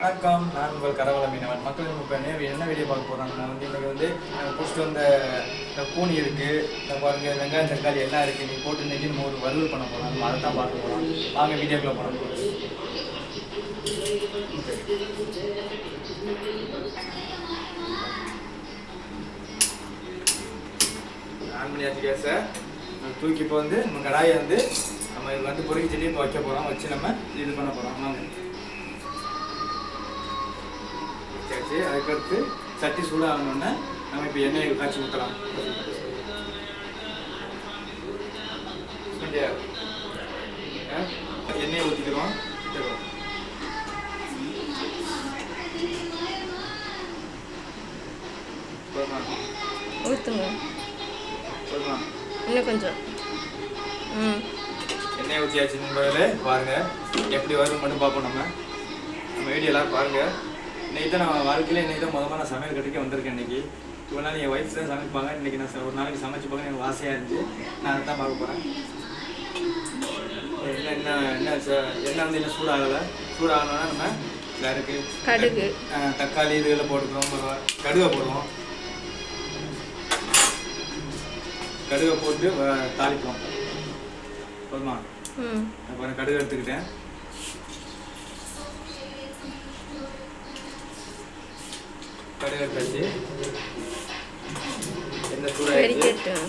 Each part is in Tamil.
வணக்கம். நான் உங்கள் கரவள மீனவன். மக்கள் இப்போ என்ன என்ன வீடியோ பார்க்க போகிறாங்கன்னா வந்து இன்றைக்கி வந்து நாங்கள் பிடிச்சிட்டு வந்த பூனி இருக்குது பாருங்க வெங்காயம் தக்காளி எல்லாம் இருக்குது நீங்கள் போட்டு இன்றைக்கி நம்ம ஒரு வறுவல் பண்ண போகிறோம் நம்ம அதை தான் பார்க்க போகிறோம் வாங்க வீடியோக்குள்ளே போகிறோம் ஆன் பண்ணியாச்சு கேஸை தூக்கி இப்போ வந்து நம்ம கடாயை வந்து நம்ம இது வந்து பொறுக்கி செடி இப்போ வைக்க போகிறோம் வச்சு நம்ம இது பண்ண போகிறோம் வாங்க. வச்சாச்சு அதுக்கடுத்து சட்டி சூடாகணுன்னே நம்ம இப்போ எண்ணெயை காய்ச்சி ஊற்றலாம் எண்ணெயை ஊற்றிக்கிறோம் ஊற்றுங்க இன்னும் கொஞ்சம். ம். எண்ணெய் ஊற்றியாச்சு நண்பர்களே பாருங்க. எப்படி வரும் மட்டும் பார்ப்போம் நம்ம. நம்ம வீடியோ எல்லாரும் பாருங்க. இன்னைக்கு தான் நான் வாழ்க்கையில இன்னைக்கு தான் முதல்ல நான் சமையல் கட்டிக்க வந்திருக்கேன் இன்னைக்கு. இவ்வளோ நாள் என் ஒய்ஃப் தான் சமைப்பாங்க. இன்னைக்கு நான் ஒரு நாளைக்கு சமைச்சு பார்க்க எனக்கு ஆசையாக இருந்துச்சு நான் அதை தான் பார்க்க போகிறேன் என்ன என்ன என்ன எண்ணெய் வந்து என்ன சூடாகலை. சூடாகணும்னா நம்ம வேறுக்கு கடுகு. தக்காளி இதுகளை போட்டுக்கிறோம். கடுகை போடுவோம். கடுகை போட்டு தாளிப்போம். போதுமா? ம். அப்புறம் கடுகு எடுத்துக்கிட்டேன். கடுகு எடுத்தாச்சு சூடாயிடுச்சு வெடிக்கட்டும்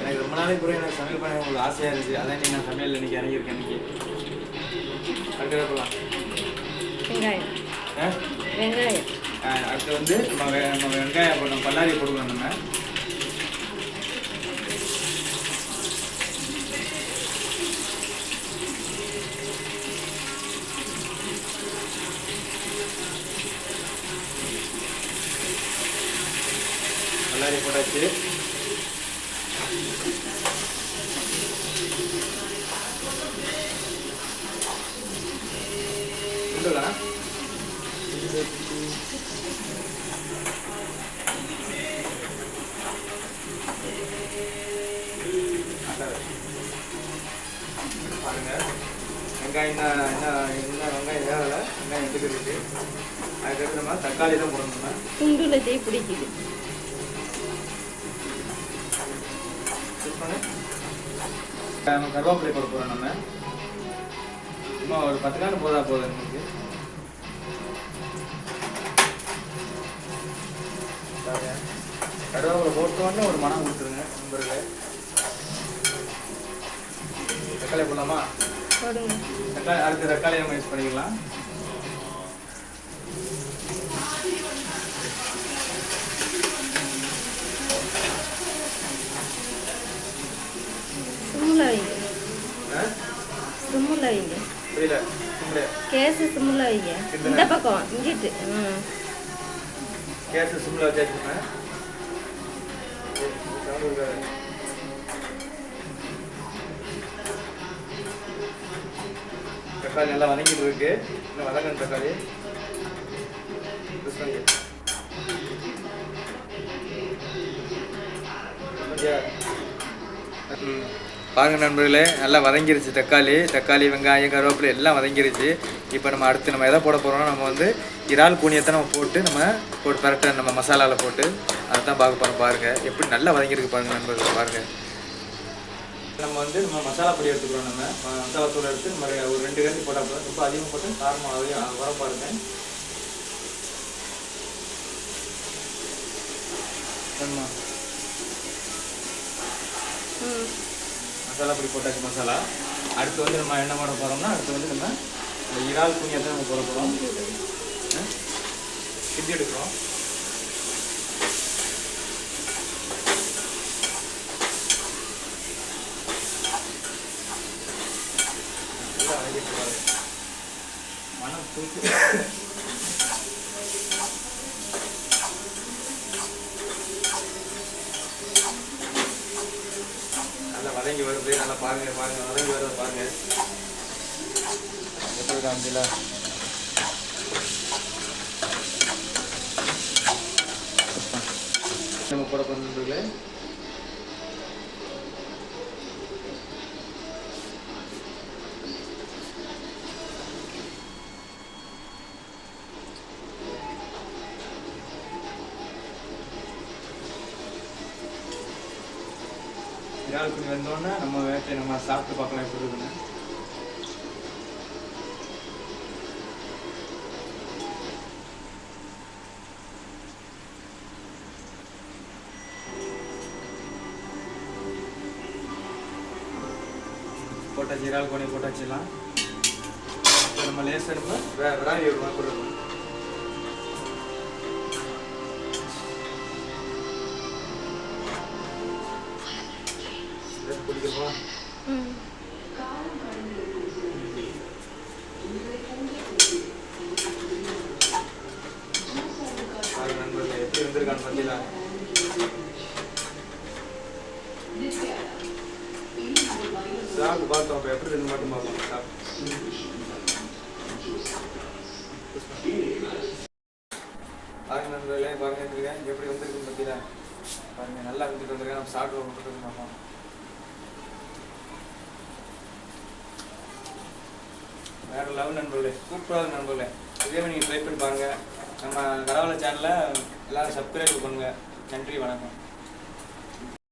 எனக்கு ரொம்ப நாளைக்கு கூட எனக்கு சமையல் பண்ண உங்களுக்கு ஆசையாக இருந்துச்சு அதான் நான் சமையல் இன்னைக்கு இறங்கியிருக்கேன் இன்னைக்கு. அடுத்து போகலாம் வெங்காயம். வெங்காயம். அடுத்து வந்து நம்ம வெங்காயம் போடணும். பல்லாரி போடுவோம் நம்ம பல்லாரி போட்டாச்சு. உண்டுங்களா பாருங்க. வெங்காயம் என்ன என்ன என்ன வெங்காயம் வேகலை வெங்காயம் எடுத்துக்கிட்டு அதுக்கடுத்து நம்ம தக்காளி தான் போடணும்னா. நம்ம துண்டுல தீ பிடிக்குது. நம்ம கருவேப்பிலை போட போகிறோம் நம்ம. சும்மா ஒரு பத்து நாள் போதா போதும் நமக்கு. கருவேப்பிலை போட்டோன்னே ஒரு மனம் கொடுத்துருங்க நண்பர்களே. தக்காளி போடலாமா? தக்காளி அடுத்து தக்காளி நம்ம யூஸ் பண்ணிக்கலாம் சிம்மில் வைங்க ஆ? சிம்மில் வைங்க கேஸு சிம்மில் வைங்க இந்த பக்கம் இங்கிட்டு ம் கேஸ் சிம்மில் வச்சாச்சுங்க தக்காளி நல்லா வதங்கிட்டு இருக்கு இன்னும் வதங்கணும் தக்காளி? ம். பாருங்க நண்பர்களே நல்லா வதங்கிருச்சு தக்காளி. தக்காளி வெங்காயம் கருவேப்பிலை எல்லாம் வதங்கிருச்சு. இப்போ நம்ம அடுத்து நம்ம எதை போட போகிறோம்னா நம்ம வந்து இறால் கூனியத்தை நம்ம போட்டு நம்ம போட்டு பரட்ட நம்ம மசாலாவில் போட்டு அதை தான் பார்க்க போகிறோம் பாருங்கள் எப்படி நல்லா வதங்கியிருக்கு பாருங்கள் நண்பர்கள் பாருங்கள் நம்ம வந்து நம்ம மசாலா பொடி எடுத்துக்கிறோம் நம்ம. மசாலா தூள் எடுத்து நம்ம ஒரு ரெண்டு கரண்டி போட்டால் போதும். ரொம்ப அதிகமாக போட்டு காரமாகவே வர பாருங்கள் ஆமா. ம். மசாலா போட்டாச்சு மசாலா. அடுத்து வந்து நம்ம என்ன பண்ண போகிறோம்னா அடுத்து வந்து நம்ம இந்த இறால் குனியை தான் நம்ம போட போகிறோம் கிண்டி எடுக்கிறோம். மனம் தூக்கி நல்லா வதங்கி நல்லா பாருங்க பாருங்க வதங்கி பாருங்க. எப்படி காமிச்சில நம்ம கூட பண்ணுறது இறால் குழி வந்தோடனே நம்ம வேட்டை நம்ம சாப்பிட்டு பார்க்கலாம் எப்படி இருக்குன்னு. போட்டாச்சு இறால் கோணி போட்டாச்சுலாம். நம்ம லேசர் வேற வேற விராலி விடுவோம் நண்பர்கள் எப்படி சாப்பிட்டு பார்த்தோம் அப்போ எப்படி இருந்து மட்டும் பார்ப்போம். பாருங்க நண்பர்களே பாருங்க இருக்கேன் எப்படி வந்திருக்கு பார்த்தீங்களா பாருங்க நல்லா இருந்துட்டு வந்திருக்கேன் நம்ம சாப்பிட்டு வந்துட்டு பார்ப்போம். வேற லெவல் நண்பர்களே சூப்பராக நண்பர்களே. இதே மாதிரி நீங்கள் ட்ரை பண்ணி பாருங்க. நம்ம கடவுள சேனலை எல்லாரும் சப்ஸ்கிரைப் பண்ணுங்க. நன்றி வணக்கம்.